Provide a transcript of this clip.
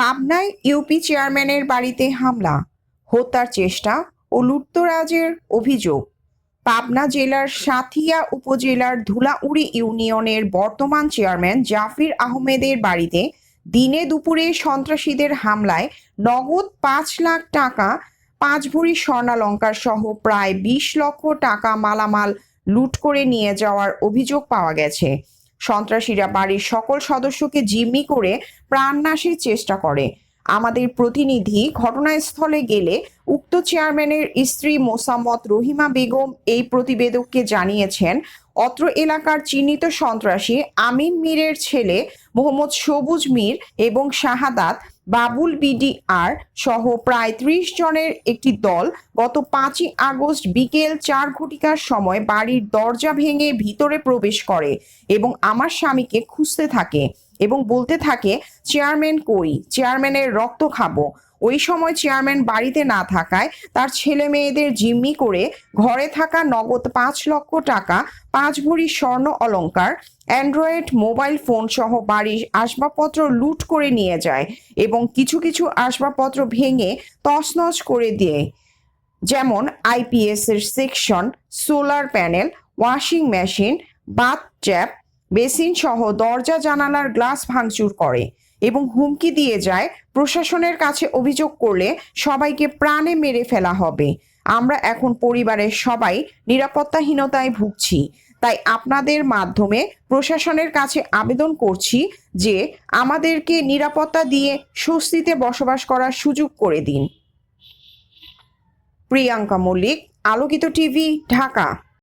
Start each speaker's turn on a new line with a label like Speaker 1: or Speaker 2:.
Speaker 1: পাবনায় ইউপি চেয়ারম্যানের বাড়িতে হামলা, হত্যার চেষ্টা ও লুটতরাজের অভিযোগ। পাবনা জেলার সাথিয়া উপজেলার ধুলাউড়ি ইউনিয়নের বর্তমান চেয়ারম্যান জাফির আহমেদের বাড়িতে দিনে দুপুরে সন্ত্রাসীদের হামলায় নগদ পাঁচ লাখ টাকা, পাঁচ ভরি স্বর্ণালঙ্কার সহ প্রায় বিশ লক্ষ টাকা মালামাল লুট করে নিয়ে যাওয়ার অভিযোগ পাওয়া গেছে। সন্ত্রাসীরা বাড়ির সকল সদস্যকে জিম্মি করে প্রাণনাশের চেষ্টা করে। আমাদের প্রতিনিধি ঘটনাস্থলে গেলে উক্ত চেয়ারম্যানের স্ত্রী মোসাম্মত রহিমা বেগম এই প্রতিবেদককে জানিয়েছেন, অত্র এলাকার চিহ্নিত সন্ত্রাসী আমিন মীরের ছেলে মোহাম্মদ সবুজ মীর এবং শাহাদাত, বাবুল বিডিআর সহ প্রায় ত্রিশ জনের একটি দল গত পাঁচই আগস্ট বিকেল চার ঘটিকার সময় বাড়ির দরজা ভেঙে ভিতরে প্রবেশ করে এবং আমার স্বামীকে খুঁজতে থাকে এবং বলতে থাকে, চেয়ারম্যান কই? চেয়ারম্যানের রক্ত খাব। ওই সময় চেয়ারম্যান বাড়িতে না থাকায় তার ছেলে মেয়েদের জিম্মি করে ঘরে থাকা নগদ পাঁচ লক্ষ টাকা পাঁচ ভরি স্বর্ণ অলংকার অ্যান্ড্রয়েড, মোবাইল ফোন সহ বাড়ির আসবাবপত্র লুট করে নিয়ে যায় এবং কিছু কিছু আসবাবপত্র ভেঙে তছনছ করে দিয়ে। যেমন আইপিএস এর section, solar panel, washing machine, bath tap, basin সহ দরজা, জানালার গ্লাস ভাঙচুর করে এবং হুমকি দিয়ে যায়। প্রশাসনের কাছে অভিযোগ করলে সবাইকে প্রাণে মেরে ফেলা হবে। আমরা এখন পরিবারের সবাই নিরাপত্তাহীনতায় ভুগছি। তাই আপনাদের মাধ্যমে প্রশাসনের কাছে আবেদন করছি যে আমাদেরকে নিরাপত্তা দিয়ে স্বস্তিতে বসবাস করার সুযোগ করে দিন। প্রিয়াঙ্কা মল্লিক, আলোকিত টিভি, ঢাকা।